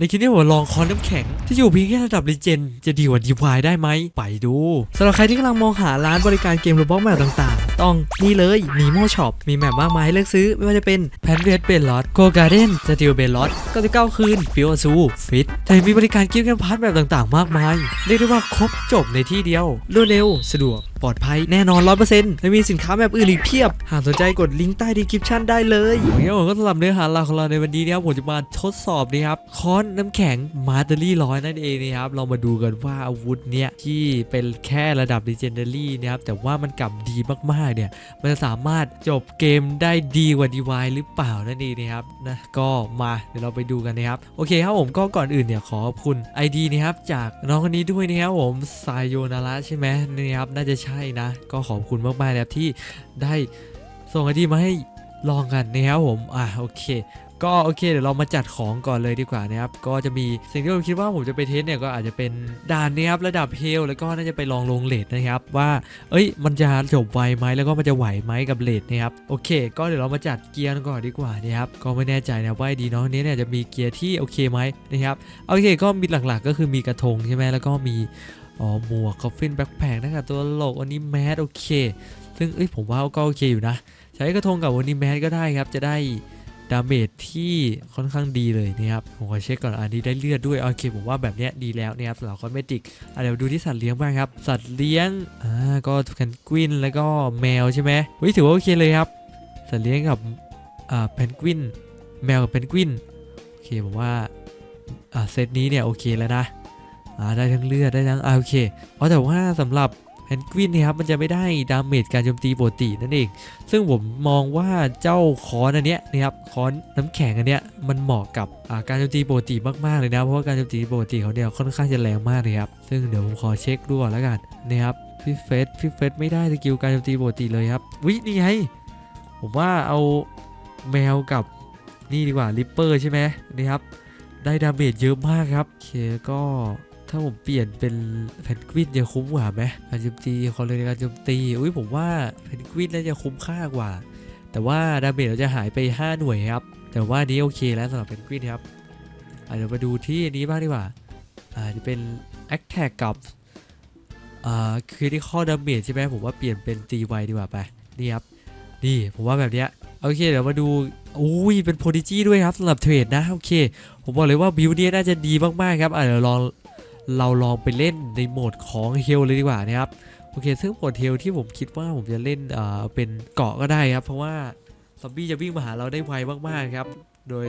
ในคลิปนี้ผมลองคอนน้ำแข็ง ที่อยู่เพียงแค่ระดับลีเจนจะดีกว่าดีวายได้ไหมไปดูสำหรับใครที่กำลังมองหาร้านบริการเกมโรบอทแบบต่างๆ ต้องนี่เลย Nemo Shop มีแมปมากมายให้เลือกซื้อ ไม่ว่าจะเป็นแพนเวสเบลลอดโกการ์เด้นสติลเบลลอด99คืนฟิวซูฟิตแต่มีบริการกิฟต์กันพาร์ทแบบต่างๆ มากมาย เรียกได้ว่าครบจบในที่เดียวรวดเร็ว สะดวกปลอดภัยแน่นอน100%และมีสินค้าแบบอื่นอีกเพียบ หากสนใจกดลิงก์ใต้ดีคริปชั่นได้เลยโอเคผมก็สำหรับเนื้อหาหลักของเราในวันนี้นะครับผมจะมาทดสอบนะครับคอนน้ำแข็งมาเตอรี่ร้อยนั่นเองนะครับเรามาดูกันว่าอาวุธเนี้ยที่เป็นแค่ระดับ Legendary นะครับแต่ว่ามันกลับดีมากเนี่ยมันจะสามารถจบเกมได้ดีกว่าดีวายหรือเปล่านั่นเองนะครับนะก็มาเดี๋ยวเราไปดูกันนะครับโอเคครับผมก็ก่อนอื่นเนี่ยขอขอบคุณ ID นะครับจากน้องคนนี้ด้วยนะครับผมไซโยนาระใช่ไหมนี่ครับน่าจะใช่นะ ก็ขอบคุณมากๆนะครับที่ได้ส่งไอดีมาให้ลองกันนะครับผมอะโอเค ก็โอเคเดี๋ยวเรามาจัดของก่อนเลยดีกว่านะครับก็จะมีสิ่งที่ผมคิดว่าผมจะไปเทสเนี่ยก็อาจจะเป็นด่านนี้ครับระดับเฮลแล้วก็น่าจะไปลองลงเลทนะครับว่า เอ้ย มันจะจบไวไหมแล้วก็มันจะไหวไหมกับเลดนะครับโอเค ก็เดี๋ยวเรามาจัดเกียร์กันก่อนดีกว่านะครับก็ไม่แน่ใจนะว่าดีน้องนี้เนี่ยจะมีเกียร์ที่โอเคไหมนะครับโอเคก็มีหลักๆ ก็คือมีกระทงใช่ไหมแล้วก็มีอ๋อหมวกคอฟฟินแบ็คแพคนะครับตัวโลกวันนี้แมสโอเค ซึ่งเอ้ยผมว่าก็โอเคอยู่นะ ใช้กระทงกับวันนี้แมสก็ได้ครับจะได้ ดาเมจที่ค่อนข้างดีเลยนะครับผมขอเช็คก่อนอันนี้ได้เลือดด้วยโอเคผมว่าแบบนี้ดีแล้วนะครับสำหรับคอสเมติกอะเดี๋ยวดูที่สัตว์เลี้ยงบ้างครับ สัตว์เลี้ยงอ่าก็แพนกวินแล้วก็แมวใช่ไหมเฮ้ยถือว่าโอเคเลยครับ สัตว์เลี้ยงกับอ่าแพนกวิน แมวกับแพนกวินโอเคผมว่าอ่าเซตนี้เนี่ยโอเคแล้วนะอ่าได้ทั้งเลือดได้ทั้งอ่าโอเคอ๋อแต่ว่าสำหรับ แพนกวินเนี่ยครับมันจะไม่ได้ดาเมจการโจมตีปกตินั่นเอง ซึ่งผมมองว่าเจ้าคอนอันเนี้ยนะครับคอนน้ำแข็งอันเนี้ยมันเหมาะกับการโจมตีปกติมากๆเลยนะเพราะว่าการโจมตีปกติเขาเนี่ยค่อนข้างจะแรงมากเลยครับซึ่งเดี๋ยวผมขอเช็คดูก่อนแล้วกันนะครับพี่เฟสพี่เฟสไม่ได้สกิลการโจมตีปกติเลยครับวินี่ไงผมว่าเอาแมวกับนี่ดีกว่าลิปเปอร์ใช่ไหมนะครับได้ดาเมจเยอะมากครับโอเคก็ ถ้าผมเปลี่ยนเป็นแพนกวินจะคุ้มกว่าไหมการโจมตีคอเลยในการโจมตี อุ้ยผมว่าแพนกวินน่าจะคุ้มค่ากว่า แต่ว่าดาเมจเราจะหายไป 5 หน่วยครับ แต่ว่านี้โอเคแล้วสำหรับเพนกวินครับเดี๋ยวมาดูที่อันนี้บ้างดีกว่าอาจะเป็น Attack กับอ่า Critical Damage ใช่ไหมผมว่าเปลี่ยนเป็นตีไวดีกว่าไปนี่ครับนี่ผมว่าแบบเนี้ยโอเคเดี๋ยวมาดูอุ้ยเป็น Prodigy ด้วยครับสำหรับเทรดนะโอเค ผมบอกเลยว่าบิวเนี้ยน่าจะดีมากๆครับอะเดี๋ยวลอง เราลองไปเล่นในโหมดของเฮลเลยดีกว่านะครับโอเค ซึ่งโหมดเฮลที่ผมคิดว่าผมจะเล่นเอ่อเป็นเกาะก็ได้ครับ เพราะว่าซอมบี้จะวิ่งมาหาเราได้ไวมากๆครับ โดย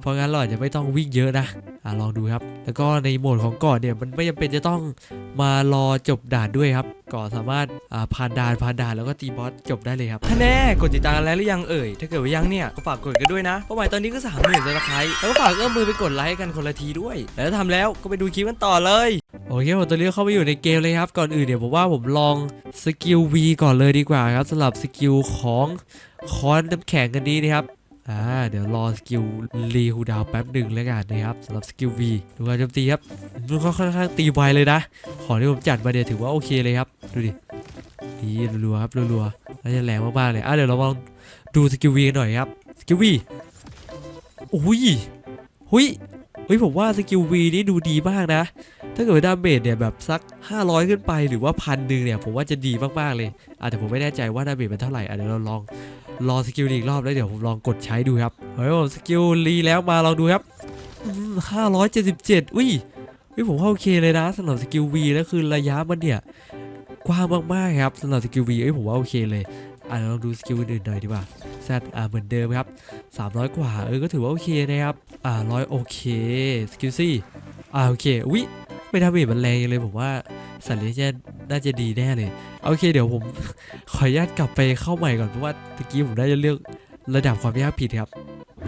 เพราะงั้นเราอาจจะไม่ต้องวิ่งเยอะนะอ่าลองดูครับ แล้วก็ในโหมดของเกาะเนี่ยมันไม่จำเป็นจะต้องมารอจบด่านด้วยครับกาะสามารถอ่าผ่านด่านผ่านด่านแล้วก็ตีบอสจบได้เลยครับถ้าแน่กดติดตามกันแล้วหรือยังเอ่ย ถ้าเกิดว่ายังเนี่ยก็ฝากกดกันด้วยนะเป้าหมายตอนนี้ก็สามหมื่นซับสไครต์แล้วก็ฝากเอื้อมมือไปกดไลค์กันคนละทีด้วย แล้วถ้าทำแล้วก็ไปดูคลิปกันต่อเลยโอเคผมตอนนี้เข้าไปอยู่ในเกมเลยครับ ก่อนอื่นเดี๋ยวผมว่าผมลองสกิล V ก่อนเลยดีกว่าครับสำหรับสกิลของคอนน้ำแข็งกันนี้นะครับ อ่าเดี๋ยวรอสกิลรีฮูดาวแป๊บหนึ่งแล้วกันนะครับสำหรับสกิล V ดูการโจมตีครับมันค่อนข้างตีไวเลยนะ ของที่ผมจัดมาเนี่ยถือว่าโอเคเลยครับ ดูดิดีรัวๆครับรัวๆน่าจะแรงมากๆเลยอะเดี๋ยวเราลองดูสกิล V กันหน่อยครับสกิล V อุ้ยหุยเฮ้ยผมว่าสกิล V นี่ดูดีมากนะ ถ้าเกิดดาเมจเนี่ยแบบสัก 500 ขึ้นไปหรือว่าพันหนึ่งเนี่ยผมว่าจะดีมากๆเลยอะแต่ผมไม่แน่ใจว่าดาเมจมันเท่าไหร่อะเดี๋ยวเราลอง รอสกิลอีกรอบแล้วเดี๋ยวผมลองกดใช้ดูครับ เฮ้ยผมสกิลรีแล้วมาลองดูครับห้าร้อยเจ็ดสิบเจ็ดอุ้ยเฮ้ยผมว่าโอเคเลยนะสำหรับสกิล V แล้วคือระยะมันเนี่ยกว้างมากๆครับสำหรับสกิล V เอ้ยผมว่าโอเคเลยอะลองดูสกิลอื่นๆหน่อยดีกว่าแซดอ่าเหมือนเดิมครับ 300 กว่าเออก็ถือว่าโอเคนะครับอ่าร้อยโอเคสกิลซี่อ่าโอเคอุ้ย ไม่ทำให้มันแรงเลยผมว่าสัตว์เลี้ยงจะน่าจะดีแน่เลย โอเค เดี๋ยวผม ขออนุญาตกลับไปเข้าใหม่ก่อนเพราะว่าตะกี้ผมได้เลือกระดับความยากผิดครับ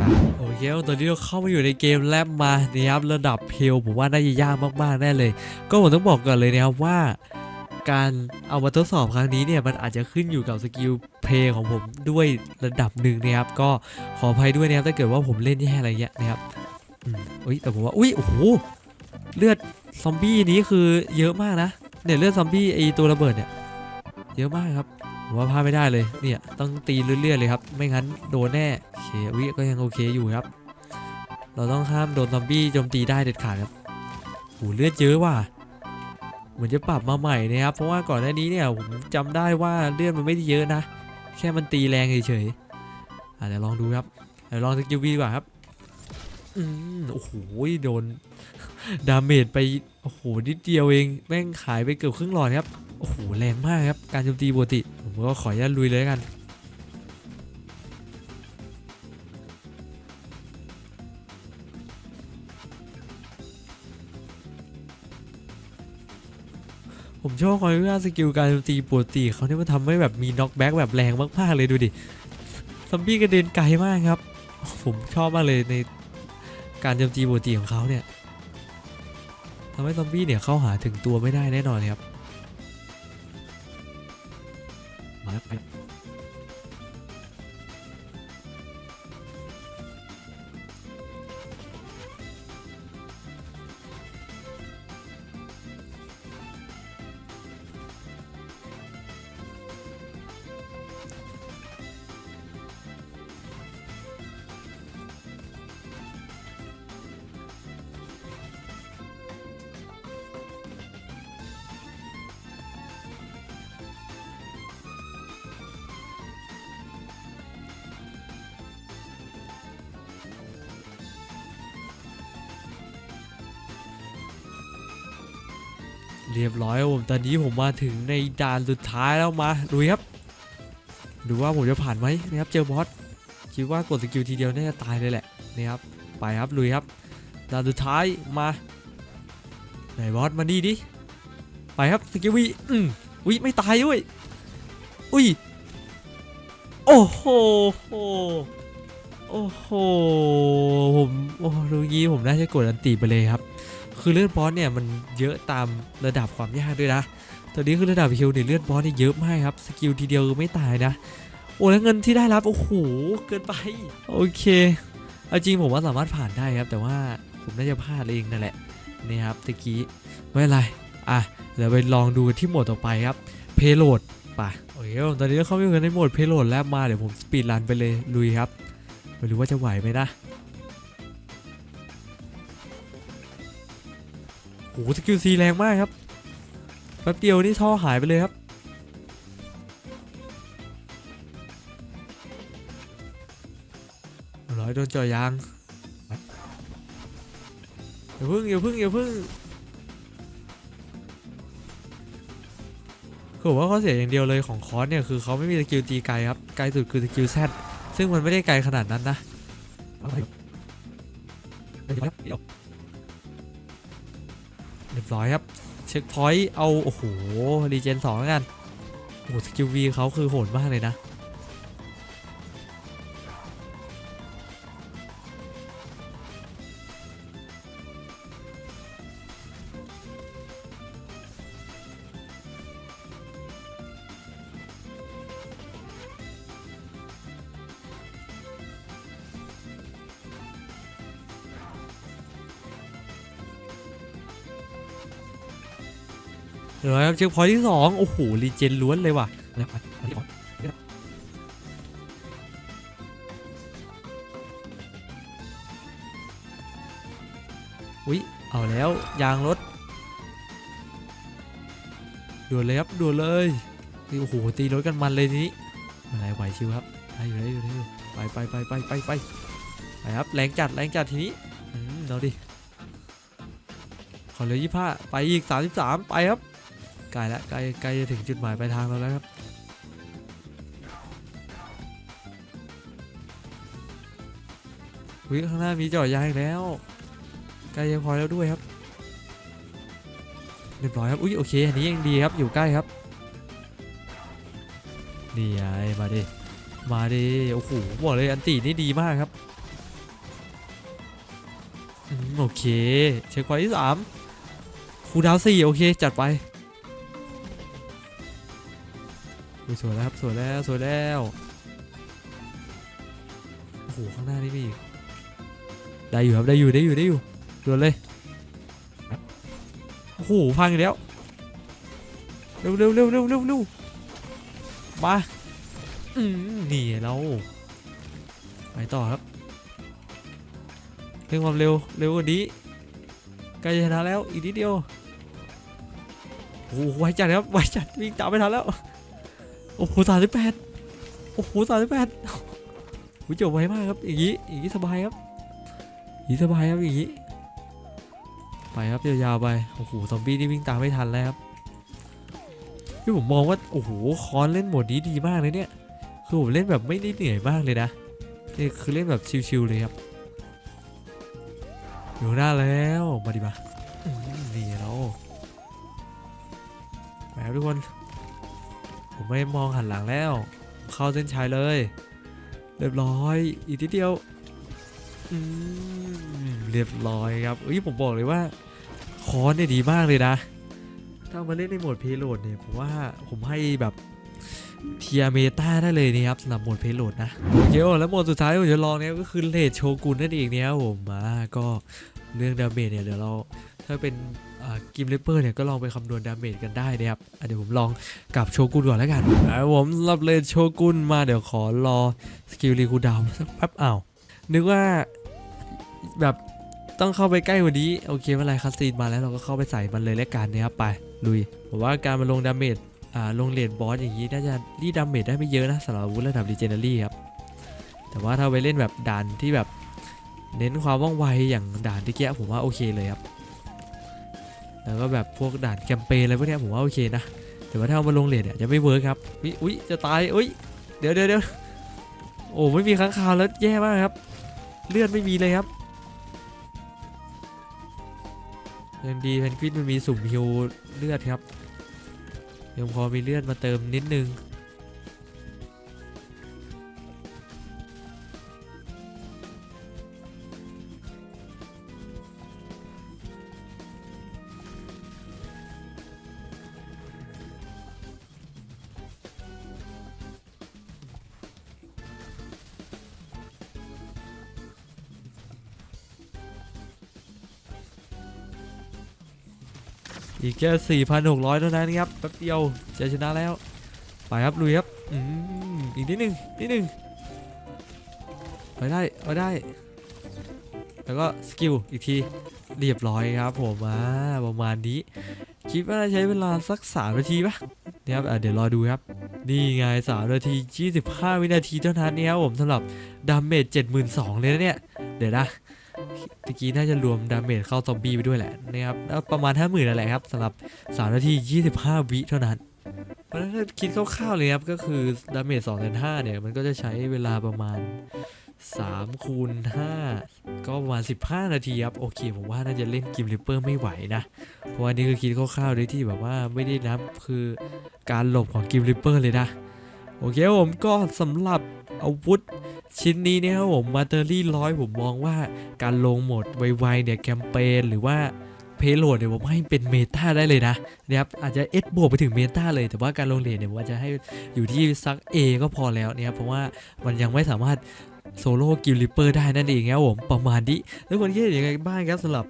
อะโอเคตอนนี้เราเข้ามาอยู่ในเกมแลบมานะครับระดับเพลผมว่าน่าจะยากมากๆแน่เลย ก็ผมต้องบอกก่อนเลยนะครับว่าการเอามาทดสอบครั้งนี้เนี่ยมันอาจจะขึ้นอยู่กับสกิลเพลของผมด้วยระดับหนึ่งนะครับ ก็ขออภัยด้วยนะครับถ้าเกิดว่าผมเล่นแย่อะไรเงี้ยนะครับอุ้ยแต่ผมว่าอุ้ยโอ้โห เลือดซอมบี้นี้คือเยอะมากนะเนี่ยเลือดซอมบี้ไอตัวระเบิดเนี่ยเยอะมากครับผมว่าพลาดไม่ได้เลยเนี่ยต้องตีเรื่อยๆเลยครับ ไม่งั้นโดนแน่โอเควิก็ยังโอเคอยู่ครับ เราต้องห้ามโดนซอมบี้โจมตีได้เด็ดขาดครับโหเลือดเยอะว่ะเหมือนจะปรับมาใหม่นะครับเพราะว่าก่อนหน้านี้เนี่ยผมจำได้ว่าเลือดมันไม่ได้เยอะนะ แค่มันตีแรงเฉยๆอะเดี๋ยวลองดูครับเดี๋ยวลองสกิลวีดีกว่าครับอืมโอ้โหโดน ดาเมจไป โอ้โห นิดเดียวเอง แม่งขายไปเกือบครึ่งหลอดครับ โอ้โห แรงมากครับ การโจมตีปกติ ผมก็ขออนุญาตลุยเลยกันผมชอบความที่ว่าสกิลการโจมตีปกติเขาเนี่ยมันทำให้แบบมีน็อกแบ็กแบบแรงมากๆเลยดูดิซอมบี้กระเด็นไกลมากครับ ผมชอบมากเลยในการโจมตีปกติของเขาเนี่ยำให้ซอมบี้เนี่ยเข้าหาถึงตัวไม่ได้แน่นอนครับมาแล้วไป เรียบร้อยครับผมตอนนี้ผมมาถึงในด่านสุดท้ายแล้วมาดูครับ ดูว่าผมจะผ่านไหมนะครับเจอบอสคิดว่ากดสกิลทีเดียวน่าจะตายเลยแหละนะครับไปครับลุยครับด่านสุดท้ายมาไหนบอสมาดีดิไปครับสกิลวีอืมวิไม่ตายด้วยอุ้ยโอ้โหโอ้โหผมโอ้ดูงี้ผมน่าจะกดอันตีไปเลยครับ คือเลือดบอสเนี่ยมันเยอะตามระดับความยากด้วยนะตอนนี้คือระดับคิวเนี่ยเลือดบอสเนี่ยเยอะมากครับสกิลทีเดียวไม่ตายนะโอ้แล้วเงินที่ได้รับโอ้โหเกินไปโอเคเอาจริงผมว่าสามารถผ่านได้ครับ แต่ว่าผมน่าจะพลาดเองนั่นแหละนี่ครับตะกี้ไม่เป็นไรอะเดี๋ยวไปลองดูที่โหมดต่อไปครับเพโลดป่ะโอเคตอนนี้เราเข้าไปอยู่กันในโหมดเพโลดแล้วมาเดี๋ยวผมสปีดรันไปเลยลุยครับไม่รู้ว่าจะไหวไหมนะ โอ้โหสกิลซีแรงมากครับแป๊บเดียวนี่ท่อหายไปเลยครับร้อยโดนจ่อยางอย่าพึ่งอย่าพึ่งอย่าพึ่งคือผมว่าเขาเสียอย่างเดียวเลยของคอสเนี่ยคือเขาไม่มีสกิลตีไกลครับไกลสุดคือสกิลแซดซึ่งมันไม่ได้ไกลขนาดนั้นนะ ร้อยครับเช็คพอยต์เอา โอ้โหรีเจนสองแล้วกันโอ้โหสกิลวีเขาคือโหดมากเลยนะ เดี๋ยวครับเช็คพอยที่สองโอ้โหรีเจนล้วนเลยว่ะแล้วไปเอาที่ก่อนเดี๋ยวอุ๊ยเอาแล้วยางรถด่วนเลยครับด่วนเลยโอ้โหตีรถกันมันเลยทีนี้อะไรไหวชิวครับได้อยู่ได้อยู่ได้อยู่ไปไปไปไปไปไปไปครับแรงจัดแรงจัดทีนี้เอาดิขอเหลยยี่ห้าไปอีกสามสิบสามไปครับ ใกล้แล้วใกล้ใกล้จะถึงจุดหมายปลายทางเราแล้วครับวิข้างหน้ามีจอดยางอีกแล้วใกล้จะพอแล้วด้วยครับเรียบร้อยครับอุ้ยโอเคอันนี้ยังดีครับอยู่ใกล้ครับนี่ไงมาดิมาดิโอ้โหบอกเลยอันตีนี่ดีมากครับโอเคเช็คพอยต์ที่สามคูดาวสี่โอเค จัดไป สวยแล้วครับสวยแล้วสวยแล้วโอ้โหข้างหน้านี่มีอีกได้อยู่ครับได้อยู่ได้อยู่ได้อยู่ด่วนเลยโอ้โหพังอีกแล้วเร็วเร็วเร็วเร็วเร็วเร็วมาอืมนี่เราไปต่อครับเร่งความเร็วเร็วกว่านี้ใกล้จะชนะแล้วอีกนิดเดียวโอ้โหไวจัดครับไวจัดวิ่งตามไม่ทันแล้ว อ้โหสามสิบแปดโอ้โหสามสิบแปดโอ้โหจบไวมากครับอย่างนี้อย่างนี้สบายครับอย่างนี้สบายครับอย่างนี้ไปครับยาวๆไปโอ้โหซอมบี้นี่วิ่งตามไม่ทันแล้วครับที่ผมมองว่าโอ้โหคอนเล่นโหมดนี้ดีมากเลยเนี่ยคือผมเล่นแบบไม่ได้เหนื่อยมากเลยนะนี่คือเล่นแบบชิลๆเลยครับอยู่หน้าแล้วมาดิมาอืมนี่เราแหมทุกคน ผมไม่มองหันหลังแล้ว เข้าเส้นชัยเลย เรียบร้อย อีกทีเดียวเรียบร้อยครับเอ้ยผมบอกเลยว่าคอนเนี่ยดีมากเลยนะ ถ้ามาเล่นในโหมดเพลโหลดเนี่ยผมว่าผมให้แบบเทียเมตาได้เลยนี่ครับสำหรับโหมดเพลโหลดนะโอเคโอ้แล้วโหมดสุดท้ายที่ผมจะลองเนี่ยก็คือเลดโชกุนนั่นเองเนี่ยผมอ่าก็เรื่องดาเมจเนี่ยเดี๋ยวเรา ถ้าเป็นกิมเลเปอร์เนี่ยก็ลองไปคำนวณดาเมจกันได้นะครับเดี๋ยวผมลองกับโชกุนก่อนแล้วกันอ่าผมรับเลดโชกุนมาเดี๋ยวขอรอสกิลรีคูดาวน์สักแป๊บอ้าวนึกว่าแบบต้องเข้าไปใกล้กว่านี้ โอเคไม่เป็นไรคัสซีนมาแล้วเราก็เข้าไปใส่มันเลยแล้วกันนะครับไปลุยผมว่าการมาลงดาเมจอ่าลงเหรียญบอสอย่างนี้น่าจะรีดดาเมจได้ไม่เยอะนะสำหรับวุธระดับดีเจเนอรี่ครับแต่ว่าถ้าไปเล่นแบบด่านที่แบบเน้นความว่องไวอย่างด่านที่เกี้ยผมว่าโอเคเลยครับ แล้วก็แบบพวกด่านแคมเปญอะไรพวกนี้ผมว่าโอเคนะแต่ว่าถ้าเอามาลงเลทเนี่ยจะไม่เวิร์คครับมิอุ้ยจะตายอุ้ยเดี๋ยวเดี๋ยวเดี๋ยวโอ้ไม่มีค้างคาวแล้วแย่มากครับ เลือดไม่มีเลยครับยังดีแพนกวินมันมีสุ่มฮิวเลือดครับยังพอมีเลือดมาเติมนิดนึง อีกแค่ 4,600 เท่านั้นครับแป๊บเดียวจะชนะแล้ว ไปครับลุยครับอืมอีกนิดนึงนิดนึงไปได้ไปได้ แล้วก็สกิลอีกทีเรียบร้อยครับผมอ่าประมาณนี้ คิดว่าใช้เวลาสัก 3 นาทีปะเนี่ยครับอะเดี๋ยวรอดูครับ นี่ไง 3 นาที 25 วินาทีเท่านั้นเนี่ยครับผมสำหรับดาเมจ72,000เลยนะเนี่ย เดี๋ยวนะ ตะกี้น่าจะรวมดาเมจเข้าซอมบี้ไปด้วยแหละนะครับประมาณ 50,000นั่นแหละครับสำหรับ 3 นาที 25 วิเท่านั้นเพราะฉะนั้นคิดคร่าวๆเลยครับก็คือดาเมจ2 5 0 0เนี่ยมันก็จะใช้เวลาประมาณ3คูณ5ก็ประมาณ 15 นาทีครับ โอเค ผมว่าน่าจะเล่นกิมริปเปอร์ไม่ไหวนะ เพราะว่านี่คือคิดคร่าวๆโดยที่แบบว่าไม่ได้นับคือการหลบของกิมริปเปอร์เลยนะ โอเคผมก็สำหรับอาวุธชิ้นนี้เนี่ยครับผมมาเตอรี่ร้อยผมมองว่าการลงโหมดไวๆเนี่ยแคมเปญหรือว่าเพโลดเนี่ยผมให้เป็นเมตาได้เลยนะนะครับอาจจะเอสบวกไปถึงเมตาเลย แต่ว่าการลงเหรียญเนี่ยผมว่าจะให้อยู่ที่ซัก A ก็พอแล้วเนี่ยเพราะว่ามันยังไม่สามารถโซโล่กิลลิเปอร์ได้นั่นเองครับผมประมาณนี้ แล้วคนคิดยังไงบ้างครับสำหรับ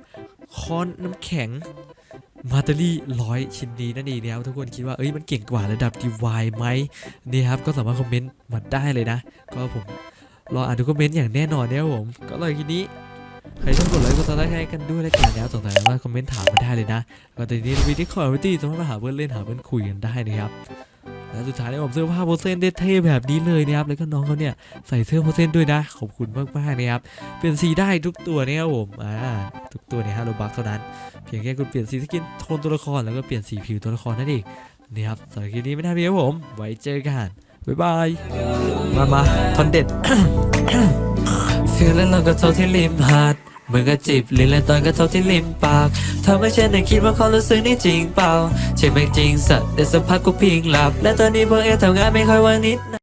คอนน้ำแข็ง มาตอรี่ร้อยชิ้นนี้นั่นเองนะครับทุกคนคิดว่าเอ้ยมันเก่งกว่าระดับ DY ไหมนี่ครับก็สามารถคอมเมนต์มาได้เลยนะ ก็ผมรออ่านทุกคอมเมนต์อย่างแน่นอนนะครับผมก็เลยทีนี้ใครต้องกดไลค์กดซับสไครต์ให้กันด้วยแล้วกันแล้วสงสัยว่าคอมเมนต์ถามมาได้เลยนะก็ตอนนี้วิดีคอร์วิตี้สามารถมาหาเพื่อนเล่นหาเพื่อนคุยกันได้นะครับ และสุดท้ายเนี่ยผมเสื้อผ้าโพเซนได้เท่แบบนี้เลยนะครับแล้วก็น้องเขาเนี่ยใส่เสื้อโพเซนด้วยนะขอบคุณมากๆนะครับเปลี่ยนสีได้ทุกตัวนะครับผมอ่าทุกตัวในฮาโลบักเท่านั้นเพียงแค่คุณเปลี่ยนสีสกินโทนตัวละครแล้วก็เปลี่ยนสีผิวตัวละครนั่นเองนี่ครับสำหรับคลิปนี้ไม่น่าเพียงผม ไว้เจอกันบ๊ายบายมามาคอนเด็ดเสียงแล้วเราก็เท่าที่ริมหาด มือก็จีบลิ้นและตอนก็เท่าที่ริมปากทำให้ฉันได้คิดว่าความรู้สึกนี่จริงเปล่าใช่ไหมจริงสัตว์แต่สักพักกูพิงหลับ และตอนนี้พวกเอทำงานไม่ค่อยว่างนิดนะ